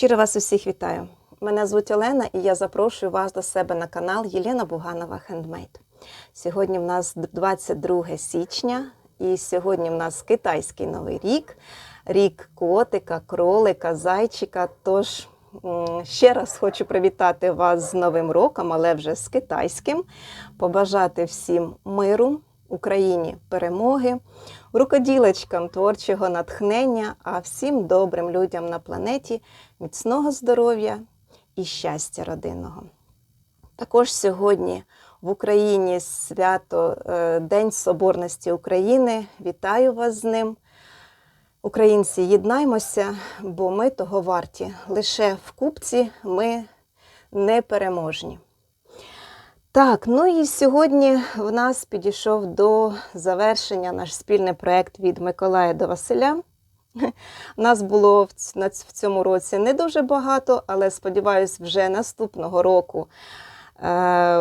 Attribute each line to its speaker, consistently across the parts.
Speaker 1: Щиро вас усіх вітаю. Мене звуть Олена і я запрошую вас до себе на канал Єлена Буганова Хендмейд. Сьогодні в нас 22 січня, і сьогодні в нас китайський новий рік, рік котика, кролика, зайчика. Тож ще раз хочу привітати вас з Новим роком, але вже з китайським, побажати всім миру, Україні перемоги, рукоділочкам творчого натхнення, а всім добрим людям на планеті міцного здоров'я і щастя родинного. Також сьогодні в Україні свято е, День Соборності України. Вітаю вас з ним. Українці, єднаймося, бо ми того варті. Лише в купці ми непереможні. Так, ну і сьогодні в нас підійшов до завершення наш спільний проєкт від Миколая до Василя. У нас було в цьому році не дуже багато, але сподіваюсь, вже наступного року е,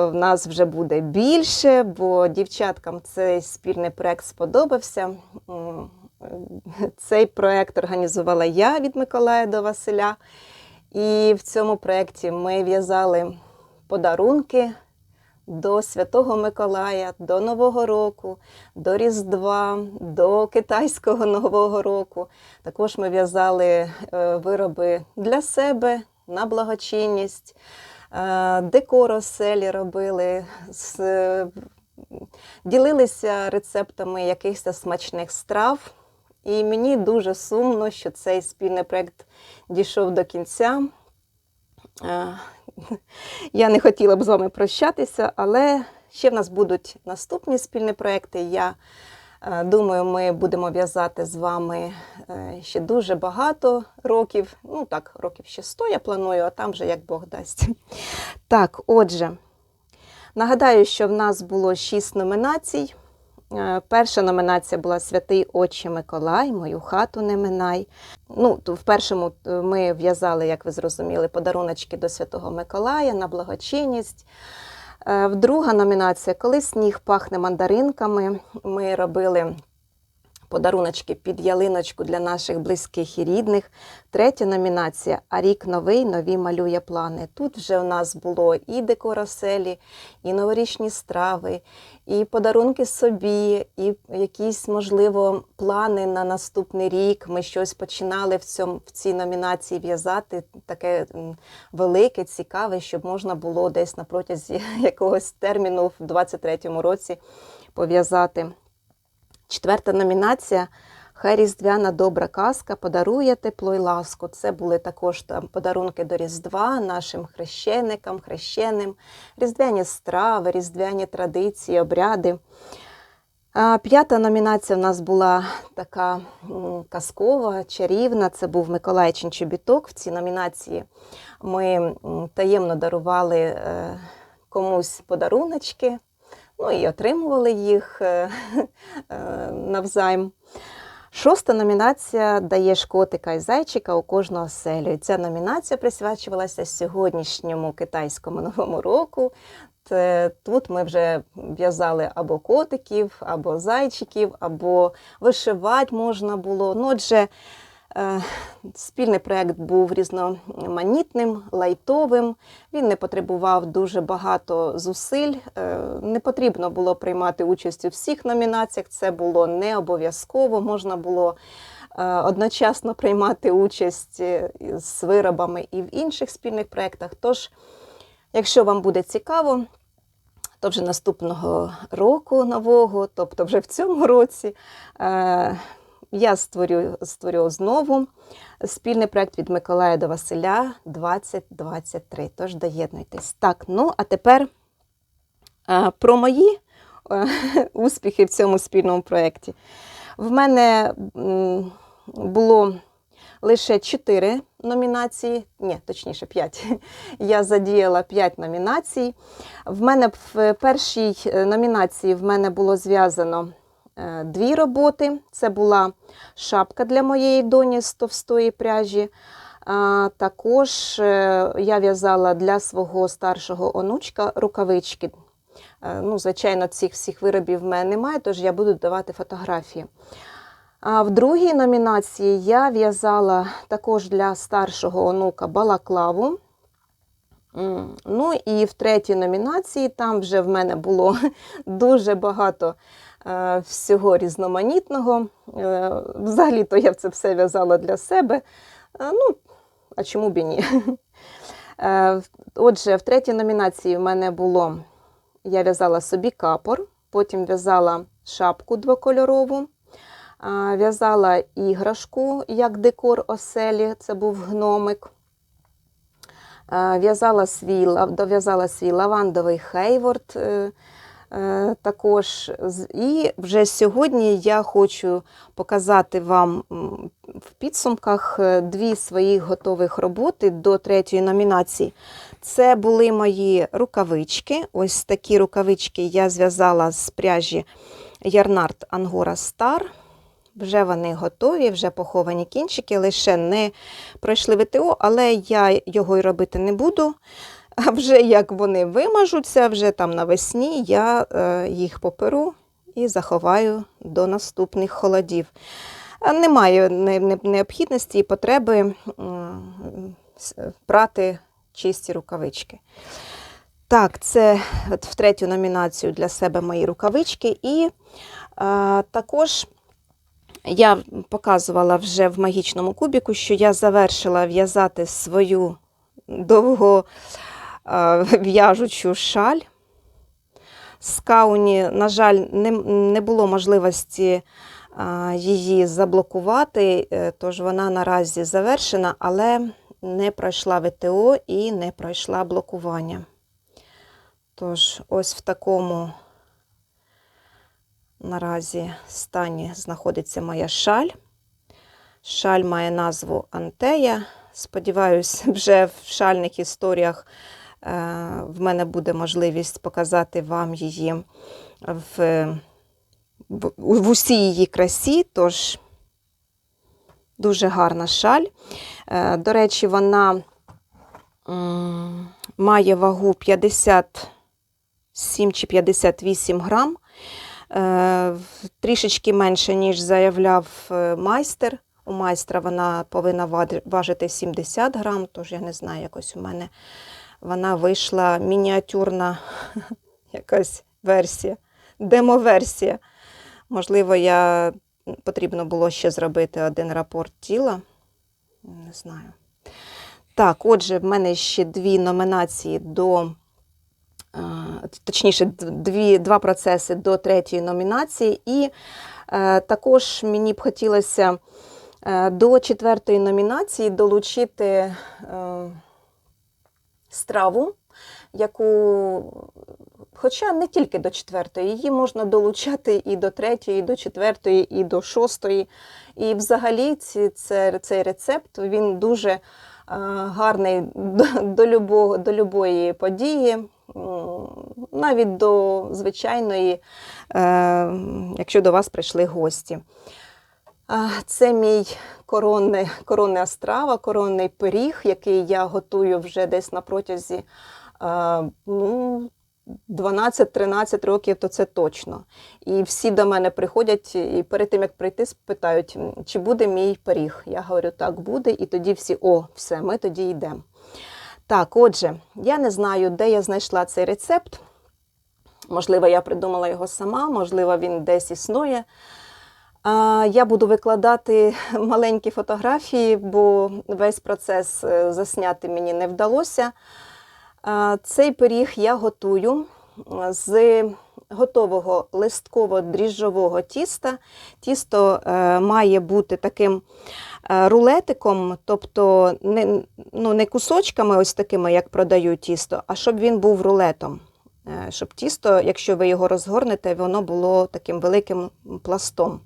Speaker 1: в нас вже буде більше, бо дівчаткам цей спільний проєкт сподобався. Цей проєкт організувала я від Миколая до Василя. І в цьому проєкті ми в'язали подарунки до Святого Миколая, до Нового року, до Різдва, до Китайського Нового року. Також ми в'язали е, вироби для себе на благочинність, е, декор оселі робили, ділилися рецептами якихось смачних страв. І мені дуже сумно, що цей спільний проєкт дійшов до кінця. Е, Я не хотіла б з вами прощатися, але ще в нас будуть наступні спільні проекти. Я е, думаю, ми будемо в'язати з вами е, ще дуже багато років. Ну так, років ще 100 я планую, а там вже як Бог дасть. Так, отже, нагадаю, що в нас було 6 номінацій. Е, Перша номінація була Святий Отче Миколай, мою хату не минай. Ну, в першому е, ми в'язали, як ви зрозуміли, подаруночки до Святого Миколая на благочинність. Е, Друга номінація Коли сніг пахне мандаринками. Ми робили подаруночки під ялиночку для наших близьких і рідних. Третя номінація А рік новий, нові малює плани. Тут вже у нас було і декор оселі, і новорічні страви, і подарунки собі, і якісь, можливо, плани на наступний рік. Ми щось починали в, цьому, в цій номінації в'язати, таке велике, цікаве, щоб можна було десь на протязі якогось терміну в 23-му році пов'язати. Четверта номінація Хай різдвяна добра казка подарує тепло й ласку. Це були також там подарунки до Різдва нашим хрещеникам, хрещеним, різдвяні страви, різдвяні традиції, обряди. П'ята номінація в нас була така казкова, чарівна. Це був Миколайчин Чобіток. В цій номінації ми таємно дарували е, комусь подаруночки, ну і отримували їх е, е, навзайм. Шоста номінація Даєш котика і зайчика у кожну оселю. Ця номінація присвячувалася сьогоднішньому китайському новому року. Тут ми вже в'язали або котиків, або зайчиків, або вишивати можна було. Ну, отже, спільний проєкт був різноманітним, лайтовим. Він не потребував дуже багато зусиль. Е, Не потрібно було приймати участь у всіх номінаціях. Це було не обов'язково. Можна було е, одночасно приймати участь е, з виробами і в інших спільних проєктах. Тож, якщо вам буде цікаво, то вже наступного року нового, тобто вже в цьому році, е, я створю, створю знову спільний проект від Миколая до Василя 2023. Тож доєднуйтесь. Так, ну а тепер е, про мої е, успіхи в цьому спільному проєкті. В мене було лише 4 номінації, ні, точніше 5. Я задіяла 5 номінацій. В мене в першій е, номінації в мене було зв'язано дві роботи. Це була шапка для моєї доні з товстої пряжі. А також е, я в'язала для свого старшого онучка рукавички. Е, Ну, звичайно, цих всіх виробів в мене немає, тож я буду давати фотографії. А в другій номінації я в'язала також для старшого онука балаклаву. Ну і в третій номінації там вже в мене було дуже багато е, всього різноманітного. Е, Взагалі-то я це все в'язала для себе. Е, Ну, а чому б і ні? Е, Отже, в третій номінації в мене було я в'язала собі капор, потім в'язала шапку двокольорову, в'язала іграшку як декор оселі, це був гномик. В'язала свій, дов'язала свій лавандовий хейворд. Е, Також і вже сьогодні я хочу показати вам в підсумках е, дві своїх готових роботи до третьої номінації. Це були мої рукавички. Ось такі рукавички я зв'язала з пряжі Ярнард Ангора Star. Вже вони готові, вже поховані кінчики, лише не пройшли ВТО, але я його й робити не буду. А вже як вони вимажуться, вже там навесні я е, їх поперу і заховаю до наступних холодів. Немає не- не- необхідності і потреби м, с- брати чисті рукавички. Так, це от в третю номінацію для себе мої рукавички. І е, також я показувала вже в магічному кубіку, що я завершила в'язати свою довго е, в'яжучу шаль. З кауні, на жаль, не, було можливості її заблокувати, е, тож вона наразі завершена, але не пройшла ВТО і не пройшла блокування. Тож, ось в такому наразі стані знаходиться моя шаль. Шаль має назву Антея. Сподіваюсь, вже в шальних історіях е, в мене буде можливість показати вам її в, в, усій її красі. Тож дуже гарна шаль. Е, До речі, вона має вагу 57 чи 58 грам. Е, Трішечки менше, ніж заявляв е, майстер. У майстра вона повинна важити 70 грам, тож я не знаю, якось у мене вона вийшла мініатюрна якась версія, демоверсія. Можливо, я потрібно було ще зробити один рапорт тіла. Не знаю. Так, отже, в мене ще дві номінації до, е, точніше, дві, два процеси до третьої номінації. І е, також мені б хотілося е, до четвертої номінації долучити е, страву, яку, хоча не тільки до четвертої, її можна долучати і до третьої, і до четвертої, і до шостої. І взагалі ці, це, цей рецепт він дуже е, гарний до, до, любого, до любої події, навіть до звичайної, е, якщо до вас прийшли гості. Це мій коронний, коронна страва, коронний пиріг, який я готую вже десь на протязі ну, 12-13 років, то це точно. І всі до мене приходять і перед тим, як прийти, спитають, чи буде мій пиріг. Я говорю, так буде, і тоді всі, о, все, ми тоді йдемо. Так, отже, я не знаю, де я знайшла цей рецепт. Можливо, я придумала його сама, можливо, він десь існує. Я буду викладати маленькі фотографії, бо весь процес е, засняти мені не вдалося. Цей пиріг я готую з готового листково-дріжджового тіста. Тісто е, має бути таким е, рулетиком, тобто не, ну, не кусочками, ось такими, як продають тісто, а щоб він був рулетом. Щоб тісто, якщо ви його розгорнете, воно було таким великим пластом.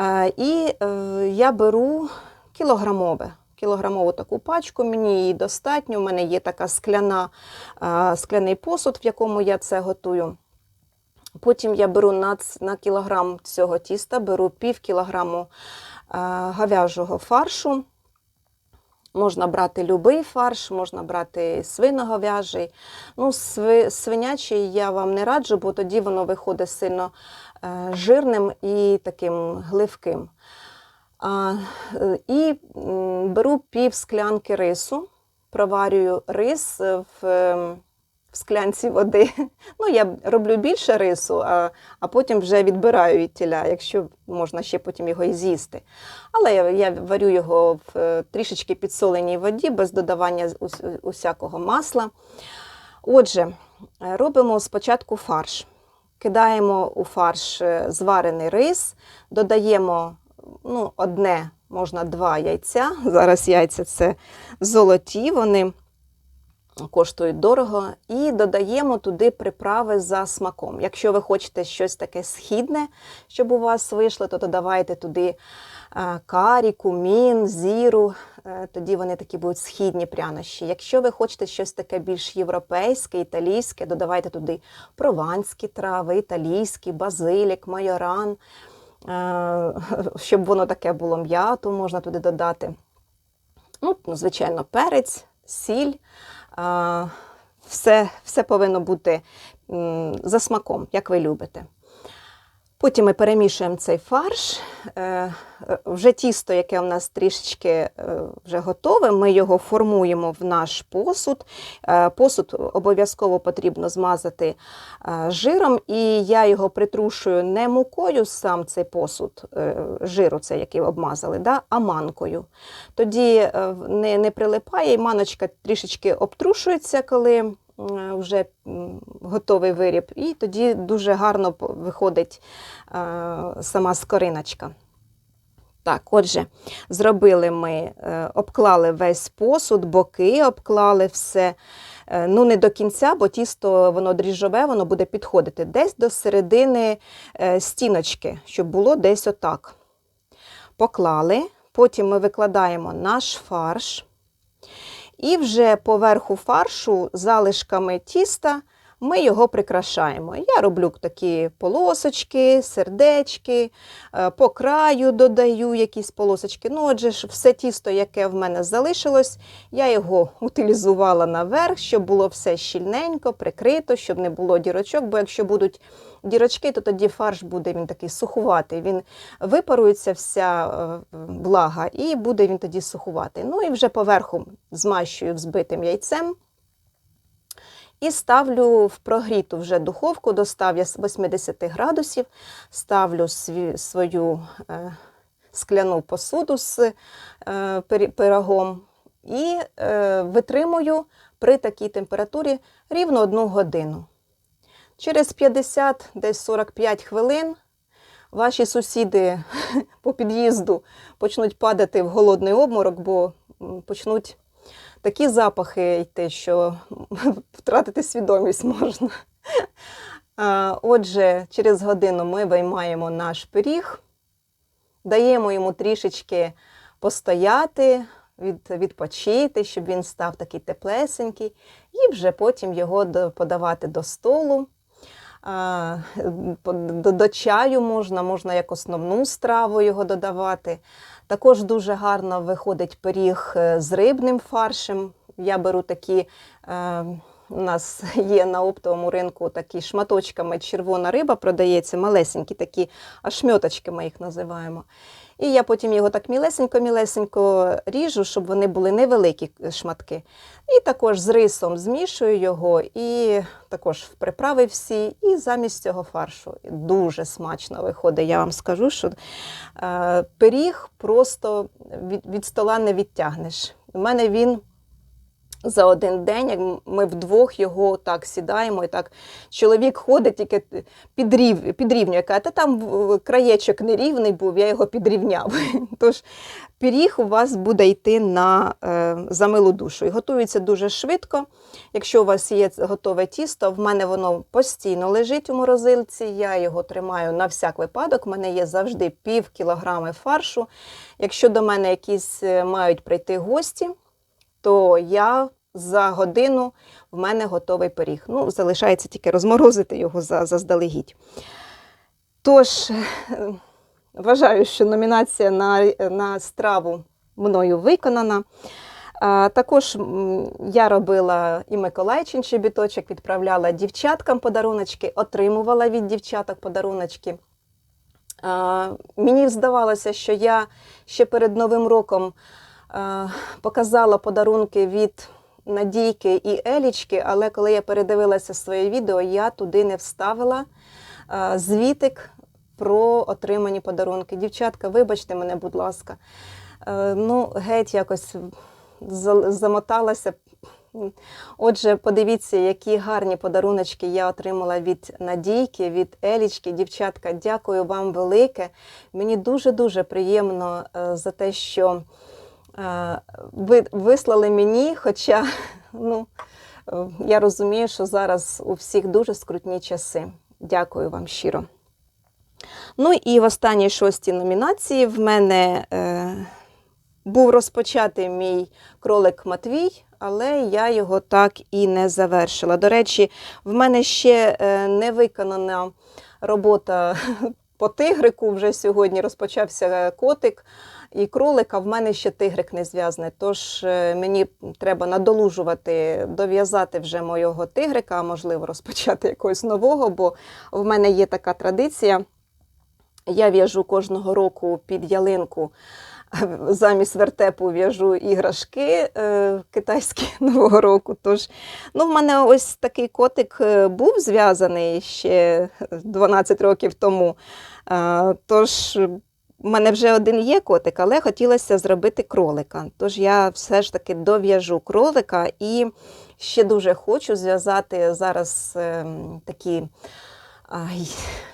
Speaker 1: Е, І е, я беру кілограмове. Кілограмову таку пачку, мені її достатньо. У мене є така скляна, е, скляний посуд, в якому я це готую. Потім я беру на, на кілограм цього тіста, беру пів кілограму говяжого фаршу. Можна брати будь-який фарш, можна брати свиноговяжий. Ну, сви, свинячий я вам не раджу, бо тоді воно виходить сильно жирним і таким гливким. Е, І беру пів склянки рису, проварюю рис в, е, в склянці води. Ну, я роблю більше рису, а, а потім вже відбираю від тіля, якщо можна ще потім його і з'їсти. Але я, я варю його в е, трішечки підсоленій воді, без додавання усякого масла. Отже, е, робимо спочатку фарш. Кидаємо у фарш е, зварений рис, додаємо ну, одне, можна два яйця. Зараз яйця це золоті, вони коштують дорого. І додаємо туди приправи за смаком. Якщо ви хочете щось таке східне, щоб у вас вийшло, то додавайте туди е, карі, кумін, зіру. Е, Тоді вони такі будуть східні прянощі. Якщо ви хочете щось таке більш європейське, італійське, додавайте туди прованські трави, італійські, базилік, майоран. Е, Щоб воно таке було м'ято, можна туди додати. Ну, звичайно, перець, сіль. Все, все повинно бути за смаком, як ви любите. Потім ми перемішуємо цей фарш. Е, Вже тісто, яке у нас трішечки е, вже готове, ми його формуємо в наш посуд. Е, Посуд обов'язково потрібно змазати жиром, і я його притрушую не мукою, сам цей посуд, жиру, цей, який обмазали, да, а манкою. Тоді не, не прилипає, і маночка трішечки обтрушується, коли вже готовий виріб, і тоді дуже гарно виходить е, сама скориночка. Так, отже, зробили ми, е, обклали весь посуд, боки обклали все. Е, Ну, не до кінця, бо тісто воно дріжджове, воно буде підходити десь до середини е, стіночки, щоб було десь отак. Поклали, потім ми викладаємо наш фарш. І вже поверху фаршу залишками тіста ми його прикрашаємо. Я роблю такі полосочки, сердечки, е, по краю додаю якісь полосочки. Ну, отже, ж, все тісто, яке в мене залишилось, я його утилізувала наверх, щоб було все щільненько, прикрито, щоб не було дірочок, бо якщо будуть дірочки, то тоді фарш буде він такий сухуватий. Він випарується вся е, влага, і буде він тоді сухуватий. Ну і вже поверху змащую взбитим яйцем. І ставлю в прогріту вже духовку до 180 градусів, ставлю свою е, скляну посуду з е, пирогом і е, витримую при такій температурі рівно одну годину. Через 50, десь 45 хвилин ваші сусіди по під'їзду почнуть падати в голодний обморок, бо почнуть такі запахи йти, що втратити свідомість можна. Отже, через годину ми виймаємо наш пиріг, даємо йому трішечки постояти, від, відпочити, щоб він став такий теплесенький, і вже потім його подавати до столу. До чаю можна, можна як основну страву його додавати. Також дуже гарно виходить пиріг е, з рибним фаршем. Я беру такі, е, у нас є на оптовому ринку такі шматочками червона риба продається, малесенькі такі ашмьоточки ми їх називаємо. І я потім його так мілесенько-мілесенько ріжу, щоб вони були невеликі шматки. І також з рисом змішую його, і також в приправи всі, і замість цього фаршу. Дуже смачно виходить. Я вам скажу, що е, пиріг просто від, від стола не відтягнеш. У мене він за один день, як ми вдвох його так сідаємо, і так чоловік ходить, тільки підрів, підрівнює, каже, та там краєчок нерівний був, я його підрівняв. Тож пиріг у вас буде йти на е, за милу душу. І готується дуже швидко. Якщо у вас є готове тісто, в мене воно постійно лежить у морозилці, я його тримаю на всяк випадок. У мене є завжди пів кілограми фаршу. Якщо до мене якісь е, мають прийти гості, то я за годину в мене готовий пиріг. Ну, залишається тільки розморозити його заздалегідь. Тож, е, вважаю, що номінація на, на страву мною виконана. А, також я робила і Миколайчин щебіточок, відправляла дівчаткам подаруночки, отримувала від дівчаток подаруночки. Е, Мені здавалося, що я ще перед Новим роком показала подарунки від Надійки і Елічки, але коли я передивилася своє відео, я туди не вставила е, звітик про отримані подарунки. Дівчатка, вибачте мене, будь ласка. Е, Ну, геть якось замоталася. Отже, подивіться, які гарні подаруночки я отримала від Надійки, від Елічки. Дівчатка, дякую вам велике. Мені дуже-дуже приємно е, за те, що е, ви вислали мені, хоча ну, е, я розумію, що зараз у всіх дуже скрутні часи. Дякую вам щиро. Ну і в останній шостій номінації в мене е, був розпочатий мій кролик Матвій, але я його так і не завершила. До речі, в мене ще е, не виконана робота по тигрику. Вже сьогодні розпочався котик і кролик, а в мене ще тигрик не зв'язаний. Тож е, мені треба надолужувати, дов'язати вже моєго тигрика, а можливо розпочати якогось нового, бо в мене є така традиція. Я в'яжу кожного року під ялинку. Замість вертепу в'яжу іграшки е, китайські Нового року. Тож, ну, в мене ось такий котик е, був зв'язаний ще 12 років тому. Е, тож, в мене вже один є котик, але хотілося зробити кролика. Тож я все ж таки дов'яжу кролика і ще дуже хочу зв'язати зараз е, такі. Ай,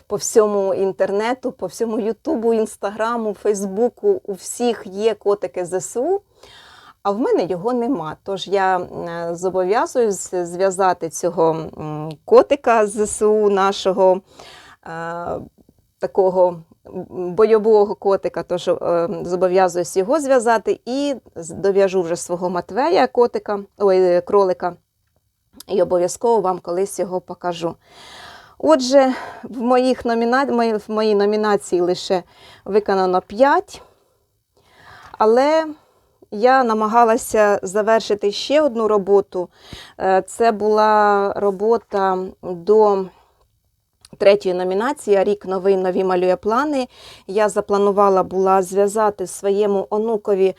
Speaker 1: по всьому інтернету, по всьому Ютубу, Інстаграму, Фейсбуку у всіх є котики ЗСУ, а в мене його нема. Тож я зобов'язуюсь зв'язати цього котика ЗСУ, нашого е, такого бойового котика, тож е, зобов'язуюсь його зв'язати і дов'яжу вже свого Матвея котика, ой, кролика, і обов'язково вам колись його покажу. Отже, в, моїх номіна... в моїй номінації лише виконано 5, але я намагалася завершити ще одну роботу. Е, Це була робота до третьої номінації Рік новий нові малює плани. Я запланувала була зв'язати своєму онукові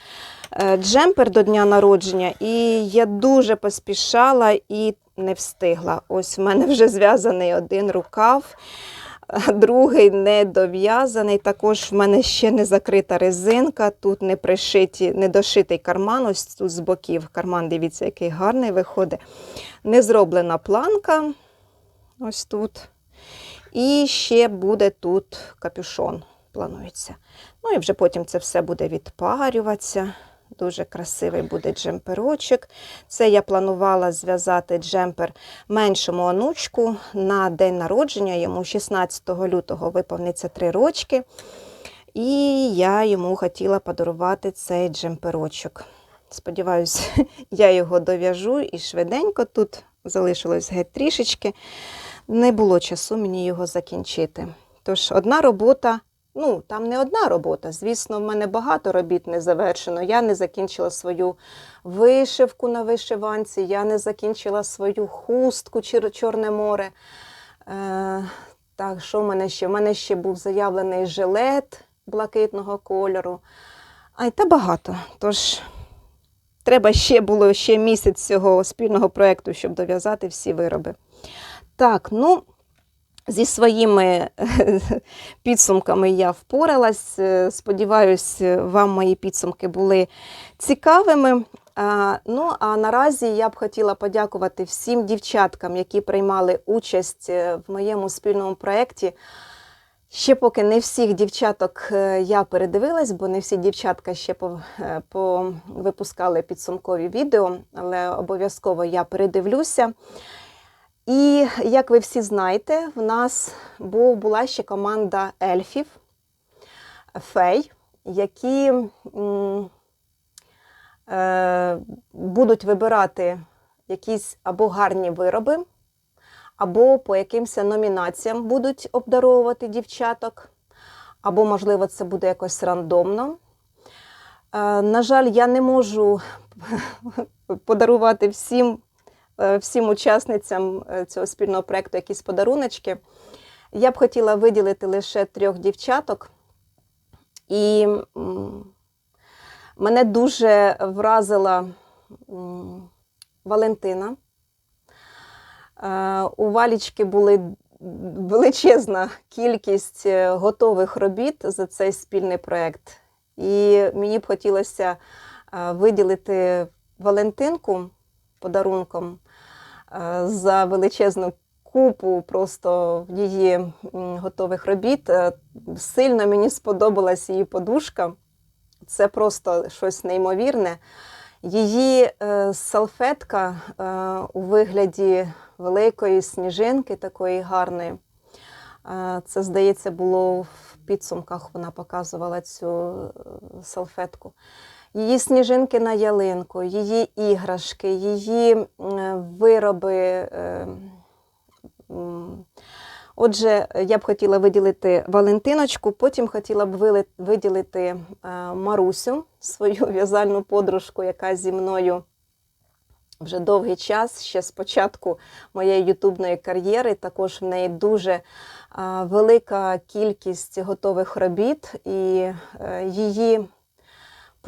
Speaker 1: е, джемпер до дня народження, і я дуже поспішала і не встигла. Ось в мене вже зв'язаний один рукав, другий не дов'язаний. Також в мене ще не закрита резинка, тут не пришиті, не дошитий карман, ось тут з боків карман, дивіться, який гарний виходить. Не зроблена планка. Ось тут. І ще буде тут капюшон, планується. Ну і вже потім це все буде відпарюватися. Дуже красивий буде джемперочок. Це я планувала зв'язати джемпер меншому онучку на день народження. Йому 16 лютого виповниться 3 рочки. І я йому хотіла подарувати цей джемперочок. Сподіваюсь, я його дов'яжу і швиденько тут залишилось геть трішечки. Не було часу мені його закінчити. Тож одна робота, ну там не одна робота. Звісно, в мене багато робіт не завершено. Я не закінчила свою вишивку на вишиванці, я не закінчила свою хустку «Чор- Чорне море. Е, так, що в мене ще? У мене ще був заявлений жилет блакитного кольору. Ай, та багато. Тож треба ще було ще місяць цього спільного проєкту, щоб дов'язати всі вироби. Так, ну, зі своїми підсумками я впоралась. Е, Сподіваюсь, вам мої підсумки були цікавими. Ну, а наразі я б хотіла подякувати всім дівчаткам, які приймали участь е, в моєму спільному проєкті. Ще поки не всіх дівчаток е, я передивилась, бо не всі дівчатка ще повипускали підсумкові відео, але обов'язково я передивлюся. І як ви всі знаєте, в нас була ще команда ельфів, фей, які е, будуть вибирати якісь або гарні вироби, або по якимось номінаціям будуть обдаровувати дівчаток, або, можливо, це буде якось рандомно. Е, на жаль, я не можу подарувати всім, всім учасницям е, цього спільного проєкту якісь подаруночки. Я б хотіла виділити лише трьох дівчаток. І мене дуже вразила Валентина. Е, У Валічки були величезна кількість е, готових робіт за цей спільний проєкт. І мені б хотілося е, виділити Валентинку подарунком е, за величезну купу просто її готових робіт. Е, Сильно мені сподобалась її подушка. Це просто щось неймовірне. Її е, салфетка е, у вигляді великої сніжинки, такої гарної. Е, Це, здається, було в підсумках. Вона показувала цю е, салфетку. Її сніжинки на ялинку, її іграшки, її вироби. е. Отже, я б хотіла виділити Валентиночку, потім хотіла б виділити е, Марусю, свою в'язальну подружку, яка зі мною вже довгий час, ще з початку моєї ютубної кар'єри. Також в неї дуже е, велика кількість готових робіт, і її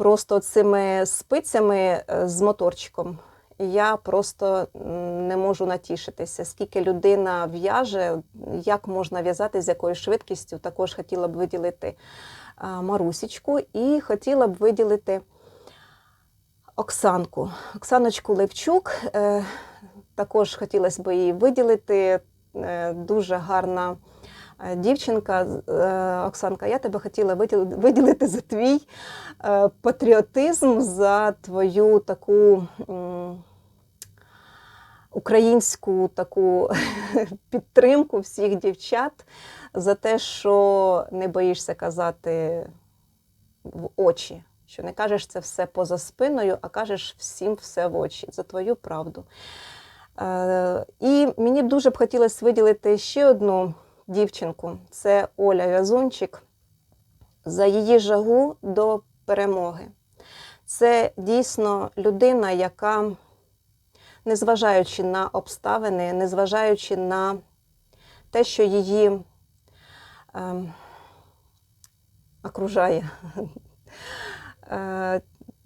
Speaker 1: просто цими спицями е, з моторчиком. Я просто не можу натішитися, скільки людина в'яже, як можна в'язати, з якою швидкістю. Також хотіла б виділити Марусічку і хотіла б виділити Оксанку. Оксаночку Левчук. Е, також хотілося б її виділити. Е, дуже гарна дівчинка. Е, Оксанка, я тебе хотіла виділити за твій е, патріотизм, за твою таку. Українську таку підтримку всіх дівчат за те, що не боїшся казати в очі, що не кажеш це все поза спиною, а кажеш всім все в очі за твою правду. Е, і мені б дуже б хотілося виділити ще одну дівчинку. Це Оля Вязунчик, за її жагу до перемоги. Це дійсно людина, яка, незважаючи на обставини, незважаючи на те, що її ем, окружає е,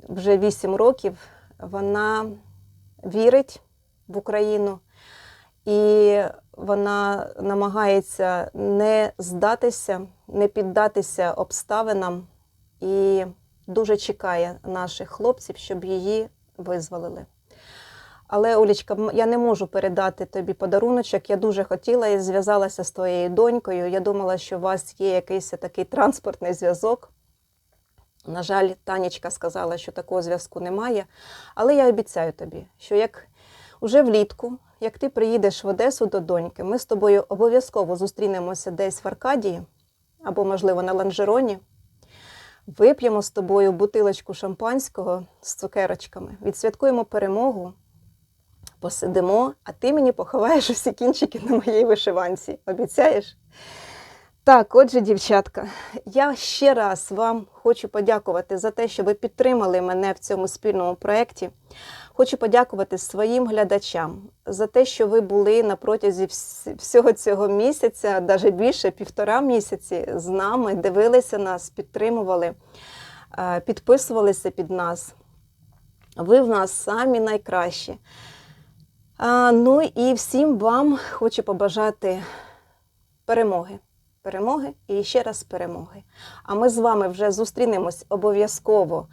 Speaker 1: вже 8 років, вона вірить в Україну. І вона намагається не здатися, не піддатися обставинам і дуже чекає наших хлопців, щоб її визволили. Але, Олічка, я не можу передати тобі подаруночок. Я дуже хотіла і зв'язалася з твоєю донькою. Я думала, що у вас є якийсь такий транспортний зв'язок. На жаль, Танечка сказала, що такого зв'язку немає. Але я обіцяю тобі, що як уже влітку, як ти приїдеш в Одесу до доньки, ми з тобою обов'язково зустрінемося десь в Аркадії або, можливо, на ланжероні. Вип'ємо з тобою бутилочку шампанського з цукерочками, відсвяткуємо перемогу, посидимо, а ти мені поховаєш усі кінчики на моїй вишиванці. Обіцяєш? Так, отже, дівчатка, я ще раз вам хочу подякувати за те, що ви підтримали мене в цьому спільному проєкті. Хочу подякувати своїм глядачам за те, що ви були на протязі всього цього місяця, навіть більше півтора місяці з нами, дивилися нас, підтримували, е, підписувалися під нас. Ви в нас самі найкращі. Ну і всім вам хочу побажати перемоги. Перемоги і ще раз перемоги. А ми з вами вже зустрінемось обов'язково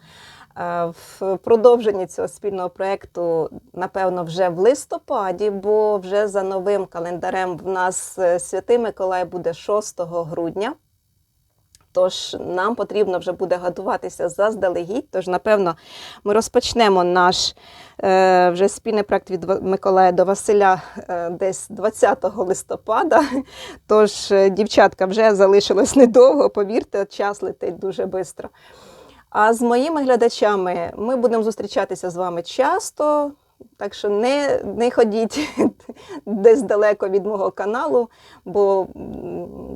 Speaker 1: в продовженні цього спільного проєкту, напевно, вже в листопаді, бо вже за новим календарем в нас е, Святий Миколай буде 6 грудня. Тож нам потрібно вже буде готуватися заздалегідь. Тож, напевно, ми розпочнемо наш е, вже спільний проект від Миколая до Василя е, десь 20 листопада. Тож, е, дівчатка, вже залишилось недовго, повірте, час летить дуже швидко. А з моїми глядачами ми будемо зустрічатися з вами часто. Так що не, не ходіть десь далеко від мого каналу, бо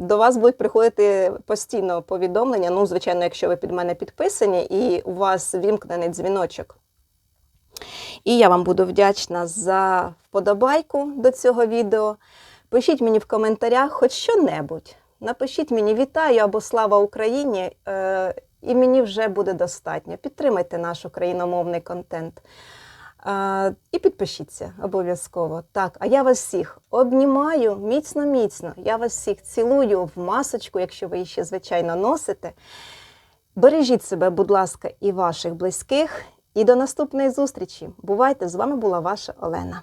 Speaker 1: до вас будуть приходити постійно повідомлення. Ну, звичайно, якщо ви під мене підписані і у вас вімкнений дзвіночок. І я вам буду вдячна за вподобайку до цього відео. Пишіть мені в коментарях хоч що-небудь. Напишіть мені вітаю або слава Україні, е, і мені вже буде достатньо. Підтримайте наш україномовний контент. Е, і підпишіться обов'язково. Так, а я вас всіх обнімаю міцно-міцно. Я вас всіх цілую в масочку, якщо ви її ще, звичайно, носите. Бережіть себе, будь ласка, і ваших близьких. І до наступної зустрічі. Бувайте! З вами була ваша Олена.